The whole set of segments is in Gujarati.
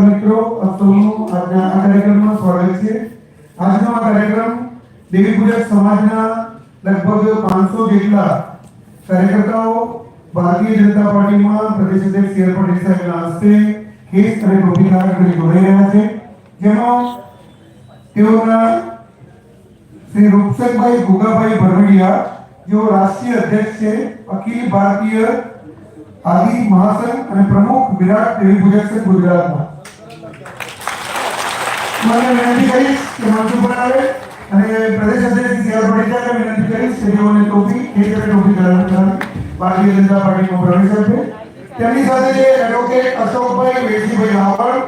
મિત્રો સૌનું આજના આ કાર્યક્રમમાં સ્વાગત છે. આજનો આ કાર્યક્રમ દેવી પૂજક સમાજના લગભગ પાંચસો જેટલા કાર્યકર્તાઓ ભારતીય જનતા પાર્ટીમાં પ્રદેશ અધ્યક્ષ સી પાટીલ સાહેબના હસ્તે કેસ અને ટોપી કાર્યક્રમ જોડાઈ રહ્યા છે. જેમાં તેઓના શ્રી રૂપસંગભાઈ ગુગાભાઈ ભરવડિયા જેઓ રાષ્ટ્રીય અધ્યક્ષ છે, અખિલ ભારતીય આદિ મહાસંઘ અને પ્રમુખ વિરાટ દેવી પૂજક સંઘ ગુજરાતમાં મને વિનંતી કરીશ કે મંચ ઉપર આવે અને પ્રદેશ અધ્યક્ષ સી આર પાટીલ વિનંતી કરીશ કે તેઓને ટોપી એ રીતે ટોપી ધારણ કરાવી ભારતીય જનતા પાર્ટીમાં પ્રવેશ આપે તેમની સાથે છે એડવોકેટ અશોકભાઈ વેસીભાઈ રાવળ,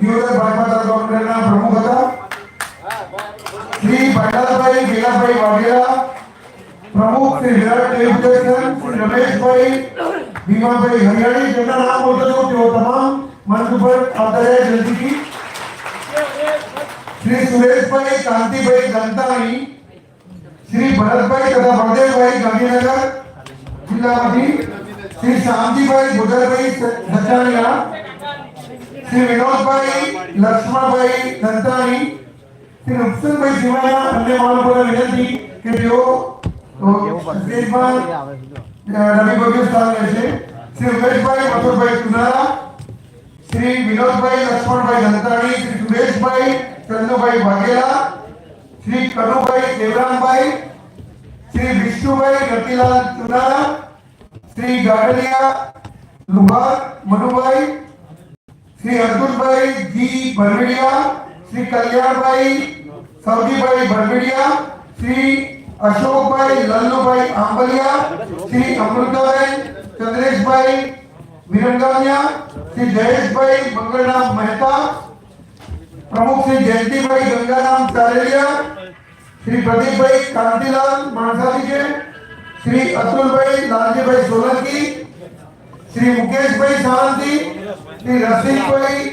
દિયોદર ભાજપા તાલુકા મંડળના પ્રમુખ હતા, શ્રી પાંડાલભાઈ ગેલાભાઈ વાઘેલા, પ્રમુખ શ્રી વિરાટ દેવદેશન શ્રી રમેશભાઈ ભીમાભાઈ હરિયાળી, જેમના નામ બોલતો છું, તેઓ તમામ મંચ ઉપર આવતા રહ્યા જલ્દીથી. શ્રી સુરેશભાઈ કાંતિભાઈ દંતાણી શ્રી ભરતભાઈ તથા ભરદેવભાઈ ગાંધીનગર જિલ્લામાંથી, શ્રી શામજીભાઈ ગુજરભાઈ સચાણીયા શ્રી વિનોદભાઈ લક્ષ્મણભાઈ દંતાણી શ્રી રૂપસનભાઈ સિવાયના અન્ય મહાનુભાવોને વિનંતી કે તેઓ સ્ટેજમાં નવી ભવ્ય સ્થાન લેશે શ્રી ઉમેશભાઈ મથુરભાઈ સુનારા શ્રી વિનોદભાઈ લક્ષ્મણભાઈ દંતાણી શ્રી સુરેશભાઈ ચંદુભાઈ વાઘેલા શ્રી કનુભાઈ દેવરામભાઈ શ્રી વિષ્ણુભાઈ રતિલાલ ચુનારા શ્રી ગાડલિયા લુહાર મનુભાઈ શ્રી અર્જુનભાઈ જી ભરવેડિયા શ્રી કલ્યાણભાઈ સૌજીભાઈ ભરવેડિયા શ્રી અશોકભાઈ, લલ્લુભાઈ આંબલિયા, શ્રી અમૃતાબેન ચંદ્રેશભાઈ વિરંગામિયા શ્રી જયેશભાઈ મંગળરામ મહેતા, પ્રમુખ શ્રી જયંતિભાઈ ગંગારામ ચારેલિયા, શ્રી પ્રદીપભાઈ કાંતિલાલ માણસાલી છે શ્રી અતુલભાઈ લાલજીભાઈ સોલંકી, શ્રી મુકેશભાઈ સાવંતી શ્રી રસિકભાઈ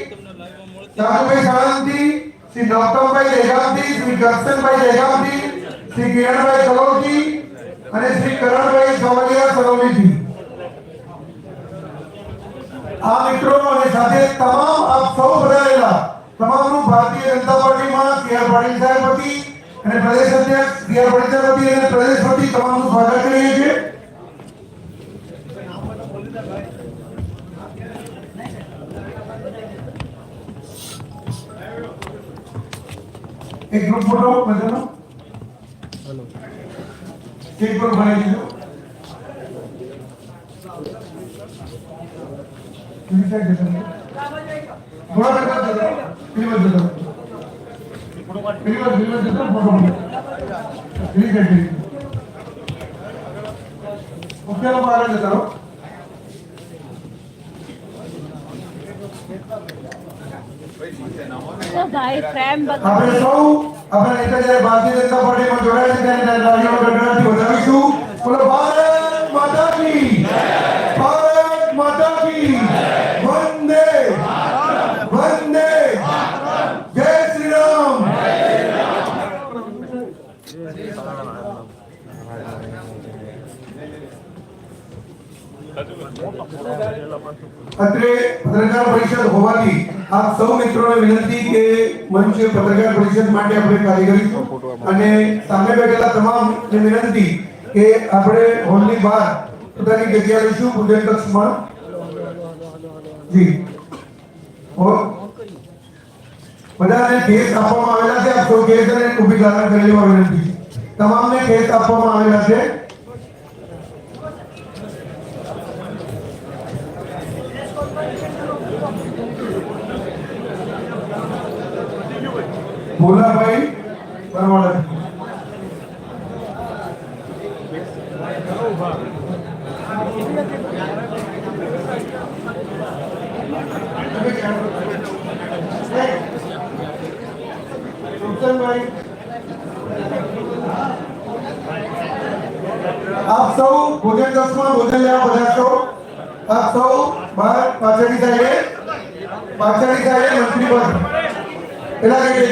ચારુભાઈ સાવંતી શ્રી નૌતમભાઈ દેગામથી શ્રી કરશનભાઈ દેગામથી શ્રી કિરણભાઈ સરોજી અને શ્રી કરણભાઈ સવલિયા સરોલીથી આ મિત્રો અને સાથે તમામ આપ સૌ બધાયેલા, તમામનું ભારતીય જનતા પાર્ટીમાં સી પાટીલ સાહેબ વતી અને પ્રદેશ અધ્યક્ષ સી આર પાટીલ સાહેબ વતી અને પ્રદેશ વતી તમામનું સ્વાગત કરીએ છીએ. એક ગ્રુપ ફોટો, બધાનો. સ્ટેજ પણ બનાવી દીધો કેવી સાઈડ જતો થોડા કરતા જતો પેલી બાજુ જતો પેલી બાજુ પેલી બાજુ જતો ફોટો પેલી સાઈડ પેલી ઓકે લોકો આગળ જતા રહો ભાઈ પ્રેમ બધા આપણે સૌ આપણા નેતા જ્યારે ભારતીય જનતા પાર્ટીમાં જોડાયા છે ત્યારે લાલીઓ ગણગણાટથી વધાવીશું બોલો, ભારત માતા કી ભારત માતા કી વંદે. વંદે. જય શ્રી રામ અત્રે પત્રકાર પરિષદ હોવાથી આપ સૌ મિત્રોને વિનંતી કે મંચે પત્રકાર પરિષદ માટે આપણે કાર્ય કરીશું. અને સામે બેઠેલા તમામ વિનંતી કે આપણે હોલની બહાર પોતાની જગ્યા લઈશું, પૂજન કક્ષમાં. જી. બધાને કેસ આપવામાં આવેલા છે. આપ સૌ કેસ અને ટોપી ધારણ કરી લેવા વિનંતી તમામને કેસ આપવામાં આવેલા છે. ભોલાભાઈ પરમાળા આપ સૌ ભોજન કક્ષમાં ભોજન લેવા પધારશો આપ સૌ બહાર પાછળની સાઈડે પાછળની સાઈડે મંત્રી પદ પેલા ગેટેથી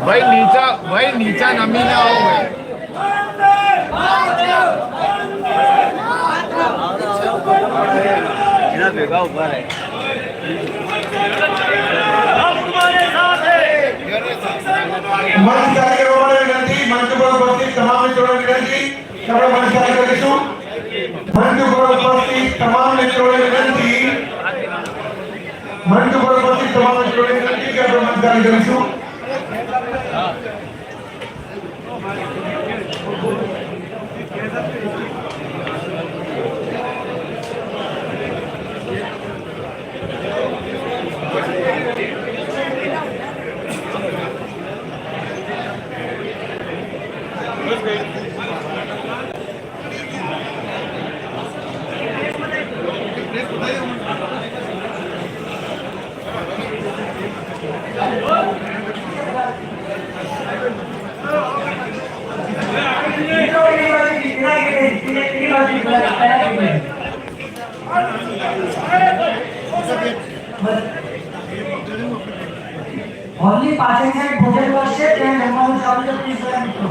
ભાઈ નીચા ભાઈ નીચા નમી ના આવો એના ભેગા ઊભા રહે. મંચ કાર્યક્રમોને વિનંતી મંચ પર ઉપસ્થિત તમામ મિત્રોને વિનંતી આપણે મંચ કાર્ય કરીશું. મંચ પર ઉપસ્થિત તમામ વિનંતી મંચ પર ઉપસ્થિત તમામ મિત્રોને વિનંતી કે આપણે મંચ કાર્ય કરીશું હોલની પાસે છે ભોજન કરશે ત્યાં જમવાનું ચાલુ છે પ્લીઝ બધા મિત્રો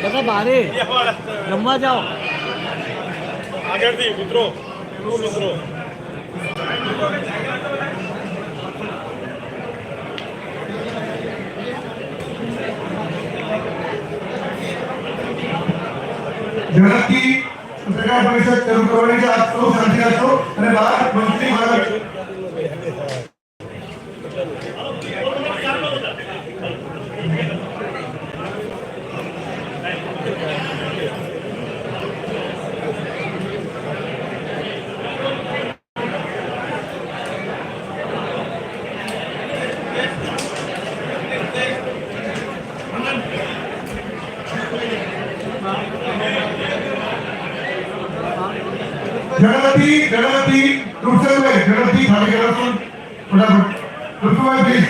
બધા બારે રમવા જાઓ આગળથી મિત્રો મિત્રો ઝડપથી પત્રકાર પરિષદ શરૂ કરવાની છે આપ સૌ શાંતિ રાખશો અને બહાર મંત્રી મહારાજ ઝડપથી ઝડપથી ઋષભભાઈ ઝડપથી ખાલી કરશો ફટાફટ ઋષભભાઈ પ્લીઝ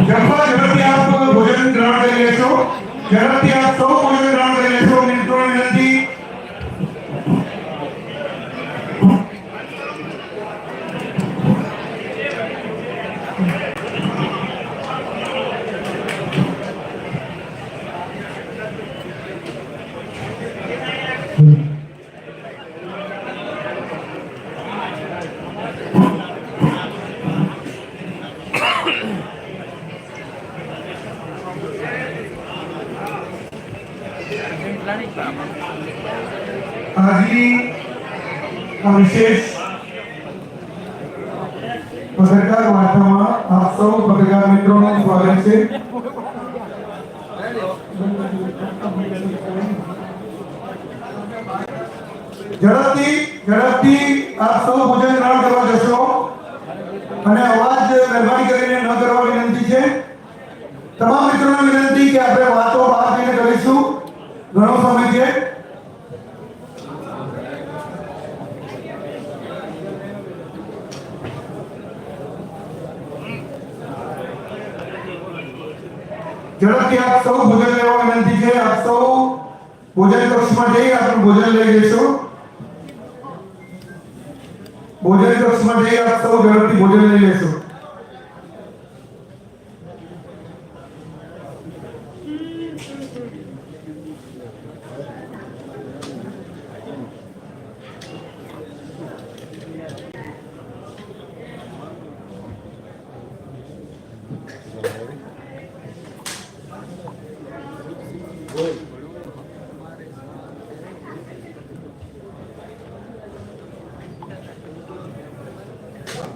જમવા ઝડપથી આપ ભોજન ગ્રહણ કરી લેશો ઝડપથી આપ સૌ ભોજન ગ્રહણ કરી લેશો મિત્રોને વિનંતી આજની આ વિશેષ પત્રકાર વાર્તામાં આપ સૌ પત્રકાર મિત્રોનું ઝડપથી ઝડપથી આપ સૌ ભોજન ગ્રહણ કરવા જશો. અને અવાજ મહેરબાની કરીને ન કરવા વિનંતી છે. તમામ મિત્રોને વિનંતી કે આપણે વાતો બહાર કરીશું. ઘણો સમય છે ઝડપથી આપ સૌ ભોજન લેવા વિનંતી છે. આપ સૌ ભોજન કક્ષમાં જઈ આપણું ભોજન લઈ લેશો ભોજન કક્ષમાં જઈ આપ સૌ ઝડપથી ભોજન લઈ લેશો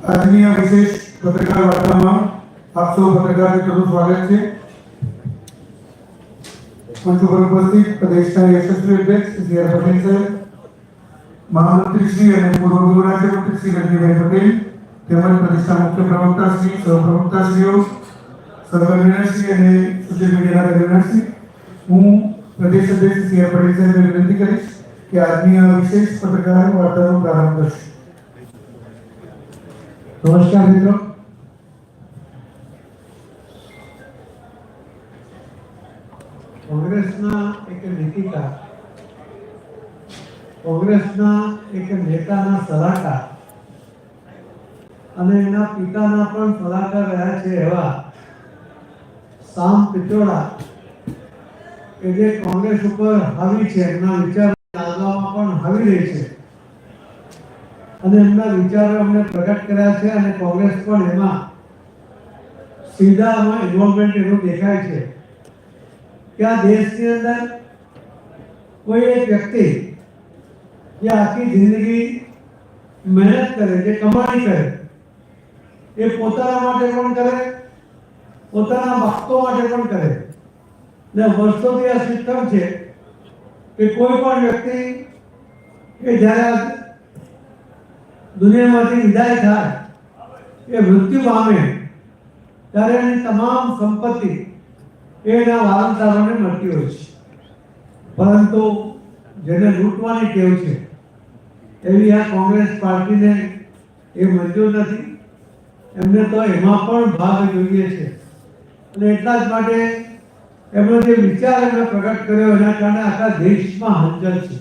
આજની આ વિશેષ પત્રકાર વાર્તામાં આપ સૌ પત્રકાર મિત્રોનું સ્વાગત છે. મંચ ઉપર ઉપસ્થિત પ્રદેશના યશસ્વી અધ્યક્ષ સી આર પટેલ સાહેબ, મહામંત્રી શ્રી અને પૂર્વ ગૃહ રાજ્યમંત્રી શ્રી રજનીભાઈ પટેલ, તેમજ પ્રદેશના મુખ્ય પ્રવક્તા શ્રી, સહપ્રવક્તા શ્રીઓ સર્વનિર્ણયશ્રી અને સોશિયલ મીડિયાના કન્વીનરશ્રી હું પ્રદેશ અધ્યક્ષ સી આર પટેલ સાહેબને વિનંતી કરીશ કે આજની આ વિશેષ પત્રકાર વાર્તાનો પ્રારંભ કરશે. નમસ્કાર મિત્રો. કોંગ્રેસના એક લેખિકા, કોંગ્રેસના એક નેતાના સલાહકાર અને એના પિતાના પણ સલાહકાર રહ્યા છે એવા સામ પિચોડા કે જે કોંગ્રેસ ઉપર હાવી છે. એમના વિચાર લાદવામાં પણ હાવી રહી છે. અને એમના વિચારો અમને પ્રગટ કર્યા છે અને કોંગ્રેસ પણ એમાં સીધા આમાં ઇન્વોલ્વમેન્ટ એનું દેખાય છે. કે આ દેશની અંદર કોઈ એક વ્યક્તિ જે આખી જિંદગી મહેનત કરે, જે કમાણી કરે, એ પોતાના માટે પણ કરે, પોતાના ભક્તો માટે પણ કરે. ને વર્ષોથી આ સિસ્ટમ છે કે કોઈ પણ વ્યક્તિ કે જ્યારે દુનિયામાંથી વિદાય થાય, એ મૃત્યુ પામે, ત્યારે એની તમામ સંપત્તિ એના વારંદારોને મળતી હોય છે. પરંતુ જેને લૂંટવાની ટેવ છે, એવી આ કોંગ્રેસ પાર્ટીને એ મંજૂર નથી. એમને તો એમાં પણ ભાગ જોઈએ છે. અને એટલા જ માટે એમનો જે વિચાર એમણે પ્રગટ કર્યો એના કારણે આખા દેશમાં હલચલ છે.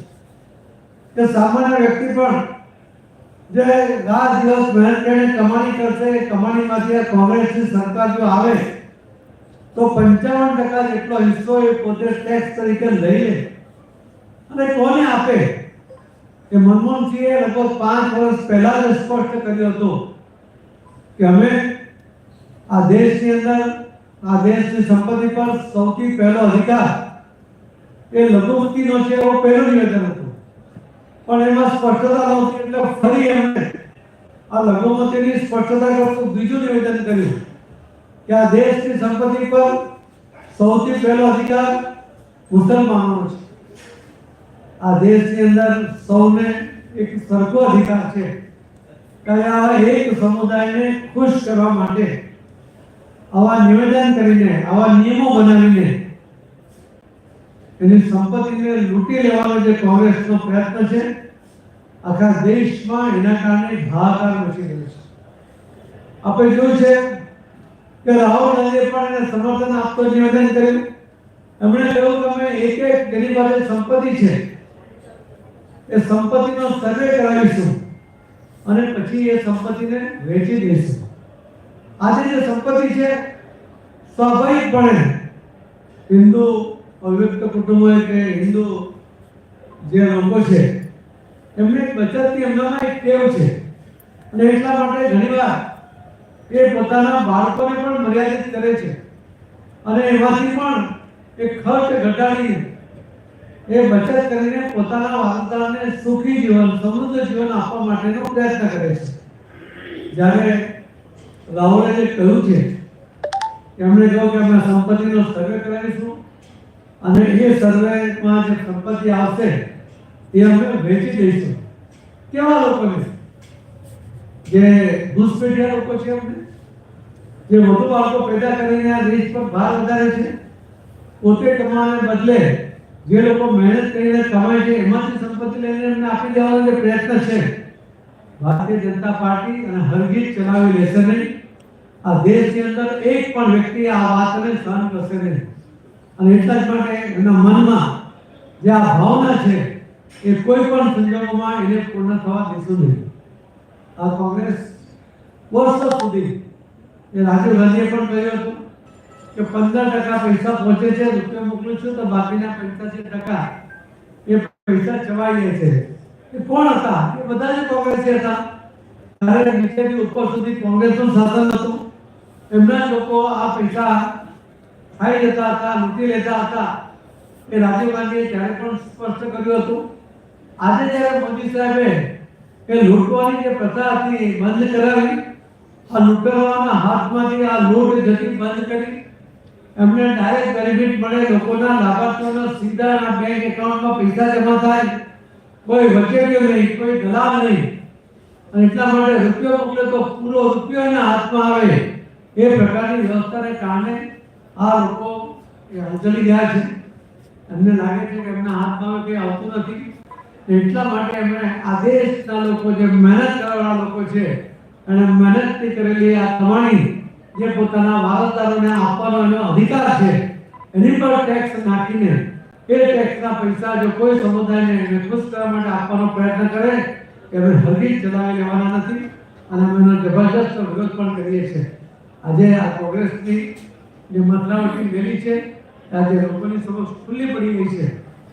કે સામાન્ય વ્યક્તિ પણ જે રાત દિવસ મહેનત કરીને કમાણી કરશે, એ કમાણીમાંથી આ કોંગ્રેસની સરકાર જો આવે તો પંચાવન ટકા જેટલો હિસ્સો એ પોતે ટેક્સ તરીકે લઈ લે. અને કોને આપે? કે મનમોહનસિંહે લગભગ પાંચ વર્ષ પહેલા જ સ્પષ્ટ કર્યું હતું કે અમે આ દેશની અંદર, આ દેશની સંપત્તિ પર સૌથી પહેલો અધિકાર એ લઘુમતીનો છે એવો પહેલું નિવેદન હતું. પણ એમાં સ્પષ્ટતા નહોતી, એટલે ફરી એમણે આ લઘુમતીની સ્પષ્ટતા કરતું બીજું નિવેદન કર્યું. કે આ દેશની સંપત્તિ પર સૌથી પહેલો અધિકાર મુસલમાનોનો છે. આ દેશની અંદર સૌને એક સરખો અધિકાર છે કયા એક સમુદાયને ખુશ કરવા માટે આવા નિવેદન કરીને, આવા નિયમો બનાવીને એની સંપત્તિને લૂંટી લેવાનો જે કોંગ્રેસનો પ્રયત્ન છે, આખા દેશમાં એના કારણે હાહાકાર મચી ગયો છે. આપણે જોયું છે કે રાહુલ ગાંધીએ પણ એને સમર્થન આપતો નિવેદન કર્યું. એમણે કહ્યું કે અમે એક એક ગરીબ પાસે સંપત્તિ છે. એ સંપત્તિનો સર્વે કરાવીશું અને પછી એ સંપત્તિને વેચી દઈશું. આજે જે સંપત્તિ છે, સ્વાભાવિકપણે હિન્દુ અવ્યક્ત કુટુંબો કે હિન્દુ જે લોકો છે, એમને બચતની એમનામાં એક ટેવ છે. અને એટલા માટે ઘણીવાર એ પોતાના બાળકોને પણ મર્યાદિત કરે છે. અને એમાંથી પણ એ ખર્ચ ઘટાડીને એ બચત કરીને પોતાના વારસદારને સુખી જીવન, સમૃદ્ધ જીવન આપવા માટેનો પ્રયત્ન કરે છે. જ્યારે રાહુલે જે કહ્યું છે, એમણે કહ્યું કે અમે સંપત્તિનો સર્વે કરાવીશું અને એ સર્વેમાં જે સંપત્તિ આવશે, એ અમે વેચી દઈશું. કેવા લોકોને? જે ઘૂસપેઠિયા લોકો છે એમને, જે વધુ બાળકો પેદા કરીને આ દેશ પર ભાર વધારે છે, પોતે કમાવાને બદલે જે લોકો મહેનત કરીને કમાય છે, એમાંથી સંપત્તિ લઈને એમને આપી દેવાનો જે પ્રયત્ન છે, ભારતીય જનતા પાર્ટી અને હરગીત ચલાવી લેશે નહીં. આ દેશની અંદર એક પણ વ્યક્તિ આ વાતને સહન કરશે નહીં. અને એટલા જ માટે એના મનમાં જે આ ભાવના છે, એ કોઈ પણ સંજોગોમાં એને પૂર્ણ થવા દેશું નહીં. આ કોંગ્રેસ વર્ષો સુધી એ રાજીવ ગાંધીએ પણ કહ્યું હતું કે પંદર ટકા પૈસા પહોંચે છે, રૂપિયા મોકલું છું તો બાકીના પંચ્યાસી ટકા એ પૈસા ચવાઈ લે છે. એ કોણ હતા? એ બધા જ કોંગ્રેસી હતા. ત્યારે નીચેથી ઉપર સુધી કોંગ્રેસનું શાસન હતું, એમના લોકો આ પૈસા ખાઈ લેતા હતા, લૂંટી લેતા હતા. એ રાજીવ ગાંધીએ ત્યારે પણ સ્પષ્ટ કર્યું હતું. આજે જ્યારે મોદી સાહેબે એ લૂંટવાની જે પ્રથા હતી બંધ કરાવી આ લૂંટવાના હાથમાંથી આ લૂંટ જતી બંધ કરી. એમને ડાયરેક્ટ બેનિફિટ મળે, લોકોના લાભાર્થીઓના સીધા બેંક એકાઉન્ટમાં પૈસા જમા થાય. કોઈ વચેટિયો નહીં, કોઈ દલાલ નહીં. અને એટલા માટે રૂપિયો મોકલે તો પૂરો રૂપિયો એના હાથમાં આવે. એ પ્રકારની વ્યવસ્થાને કારણે આ લોકો એ અંજલી ગયા છે. એમને લાગે છે કે એમના હાથમાં કંઈ આવતું નથી. એટલા માટે એમણે આ દેશના લોકો જે મહેનત કરવાના લોકો છે અને મહેનતથી કરેલી આ કમાણી જે પોતાના વારસદારોને આપવાનો એનો અધિકાર છે, એની પર ટેક્સ નાખીને એ ટેક્સના પૈસા જો કોઈ સમુદાયને એને ખુશ કરવા માટે આપવાનો પ્રયત્ન કરે કે અમે હરગીજ ચલાવી લેવાના નથી અને અમે એનો જબરજસ્ત વિરોધ પણ કરીએ છીએ. આજે આ કોંગ્રેસની જે મતલાવટી મેલી છે, આજે લોકોની સમક્ષ ખુલ્લી પડી ગઈ છે.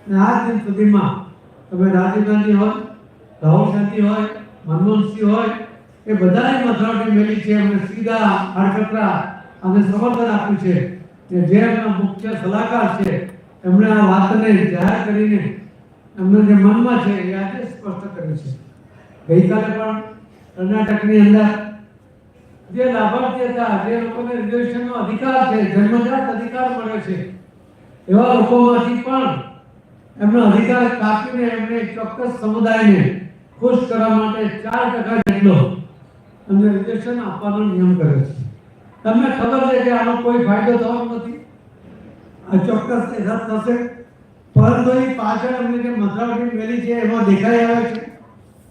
અને આ દિન સુધીમાં તમે રાજીવ ગાંધી હોય રાહુલ ગાંધી હોય, મનમોહનસિંહ હોય, એ બધાની મતલાવટી મેળવી છે એમને સીધા હાડકતરા અને સમર્થન આપ્યું છે. કે જે એમના મુખ્ય સલાહકાર છે, એમણે આ વાતને જાહેર કરીને એમના જે મનમાં છે એ આજે સ્પષ્ટ કર્યું છે. ગઈકાલે પણ કર્ણાટકની અંદર જે લાભાર્થી હતા, જે લોકોને રિઝર્વેશનનો અધિકાર છે, જન્મજાત અધિકાર મળ્યો છે, એવા લોકોમાંથી પણ એમનો અધિકાર કાપીને એમને ચોક્કસ સમુદાયને ખુશ કરવા માટે ચાર ટકા જેટલો એમને રિઝર્વેશન આપવાનો નિયમ કર્યો છે. તમને ખબર છે કે આનો કોઈ ફાયદો થવાનો નથી? આ ચોક્કસ એ રદ થશે. પરંતુ એ પાછળ અમને જે મથરાવટી મેલી છે, એમાં દેખાઈ આવે છે.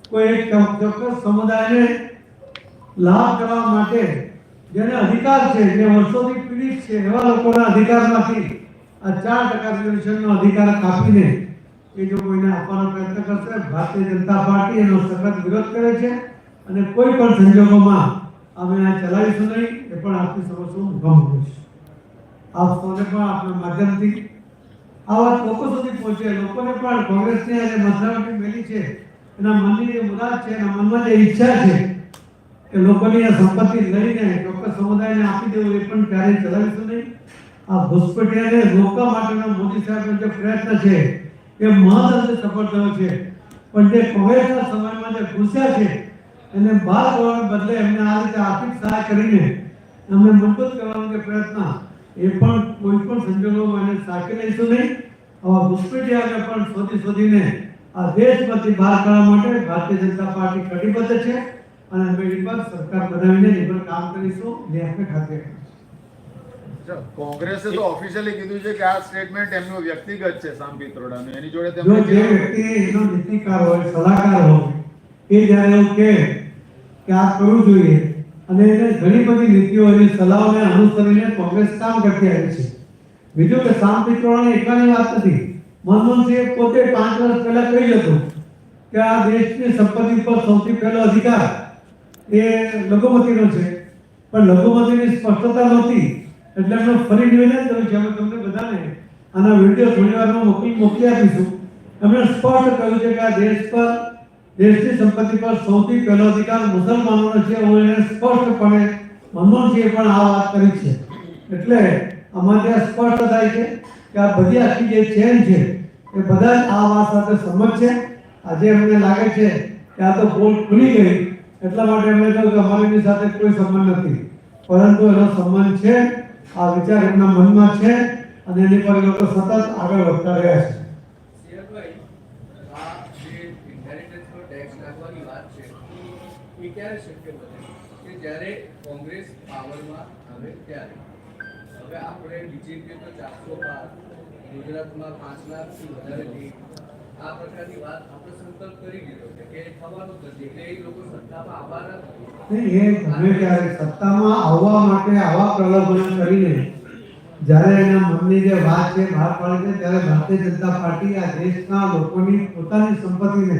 કોઈ એક ચોક્કસ સમુદાયને લાભ કરવા માટે જેને અધિકાર છે, જે વર્ષોથી પીડિત છે, એવા લોકોના અધિકારમાંથી આ ચાર ટકા રિઝર્વેશનનો અધિકાર કાપીને એ જો કોઈને આપવાનો પ્રયત્ન કરશે. ભારતીય જનતા પાર્ટી એનો સખત વિરોધ કરે છે અને કોઈ પણ સંજોગોમાં અમે આ ચલાવીશું નહીં, એ પણ આપની સમક્ષ હું મુકામ કરું આપ સૌને પણ આપના માધ્યમથી આ વાત લોકો સુધી પહોંચે. લોકોને પણ કોંગ્રેસની આજે મતદારોની મેલી છે. એના મનની જે મુરાદ છે, એના મનમાં જે ઈચ્છા છે કે લોકોની આ સંપત્તિ લઈને ચોક્કસ સમુદાયને આપી દેવું, એ પણ ક્યારેય ચલાવીશું નહીં. આ ઘુસપેઠિયાને રોકવા માટેનો મોદી સાહેબનો જે પ્રયત્ન છે, એ મહદ સફળ થયો છે. પણ જે કોંગ્રેસના સમયમાં જે ઘૂસ્યા છે, એને બહાર કરવાને બદલે એમને આ રીતે આર્થિક સહાય કરીને એમને મજબૂત કરવાનો જે પ્રયત્ન, એ પણ કોઈ પણ સંજોગોમાં એને સાચી લઈશું નહીં. આવા ઘુસપેઠિયાને પણ શોધી શોધીને આ દેશમાંથી બહાર કાઢવા માટે ભારતીય જનતા પાર્ટી કટિબદ્ધ છે. અને અમે એની સરકાર બનાવીને પર કામ કરીશું. જે આપણે ખાતે કોંગ્રેસે તો ઓફિશિયલી કીધું છે કે આ સ્ટેટમેન્ટ એમનું વ્યક્તિગત છે સામ પિત્રોડાનું એની જોડે તેમણે જે વ્યક્તિ એનો નીતિકાર હોય સલાહકાર હોય એ જ્યારે એવું કહે કે આ કરવું જોઈએ અને એને ઘણી બધી નીતિઓ અને સલાહોને અનુસરીને કોંગ્રેસ કામ કરતી આવી છે. બીજું કે સામ પિત્રોડાની એકલાની વાત નથી. મનમોહનસિંહ પોતે પાંચ વર્ષ પહેલા કહ્યું હતું કે આ દેશની સંપત્તિ પર સૌથી પહેલો અધિકાર એ લઘુમતીનો છે. પણ લઘુમતીની સ્પષ્ટતા નહોતી. એટલે એમણે ફરી નિવેદન કર્યું છે. અમે તમને બધાને આના વીડિયો થોડી વારમાં મોકલી મોકલી આપીશું. એમણે સ્પષ્ટ કહ્યું છે કે આ દેશ પર, દેશની સંપત્તિ પર સૌથી પહેલો અધિકાર મુસલમાનોનો છે. હું એને સ્પષ્ટપણે મનમોહનસિંહે પણ આ વાત કરી છે. એટલે આમાં ત્યાં સ્પષ્ટ થાય છે કે આ બધી આખી જે ચેન છે, એ બધા જ આ વાત સાથે સંમત છે. આજે અમને લાગે છે કે આ તો બોલ ખુલી ગઈ. એટલા માટે એમણે કહ્યું કે અમારી સાથે કોઈ સંબંધ નથી. પરંતુ એનો સંબંધ છે આ વિચાર એમના મનમાં છે અને એની પર લોકો સતત આગળ વધતા રહ્યા છે જ્યારે કોંગ્રેસ પાવરમાં આવે ત્યારે. હવે આપણે બીજેપી તો ચારસો પાર, ગુજરાતમાં પાંચ લાખથી વધારે. આ પ્રકારની વાત આપણે સંકલ્પ કરી લીધો છે કે થવાનું નથી. એટલે એ લોકો સત્તામાં આવવાના નહીં, એ ગમે ત્યારે સત્તામાં આવવા માટે આવા પ્રલોભન કરીને જ્યારે એના મનની જે વાત છે બહાર પાડે છે ત્યારે ભારતીય જનતા પાર્ટી આ દેશના લોકોની પોતાની સંપત્તિને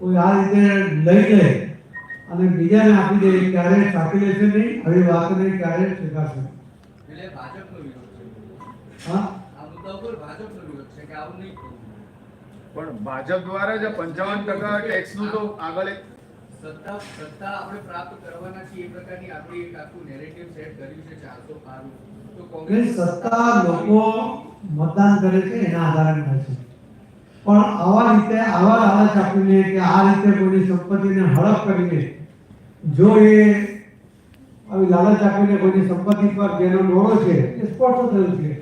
કોઈ આ રીતે લઈ લે અને બીજાને આપી દે ક્યારે સાચી લેશે નહીં આવી વાતને ક્યારે સ્વીકારશે એટલે ભાજપનો વિરોધ છે હા આ મુદ્દા ઉપર ભાજપનો વિરોધ છે કે આવું નહીં. પણ ભાજપ દ્વારા જે પંચાવન ટકા ટેક્સનું તો આગળ એક સત્તા સત્તા આપણે પ્રાપ્ત કરવાના છીએ એ પ્રકારની આપણે એક આખું નેરેટિવ સેટ કર્યું છે ચારસો પાર તો કોંગ્રેસ સત્તા લોકો મતદાન કરે છે એના આધારે મળે છે. પણ આવા રીતે આવા લાલચ આપીને કે આ રીતે કોઈની સંપત્તિને હડપ કરીને જો એ આવી લાલચ આપીને કોઈની સંપત્તિ પર જેનો ડોળો છે એ સ્પષ્ટ થયું છે.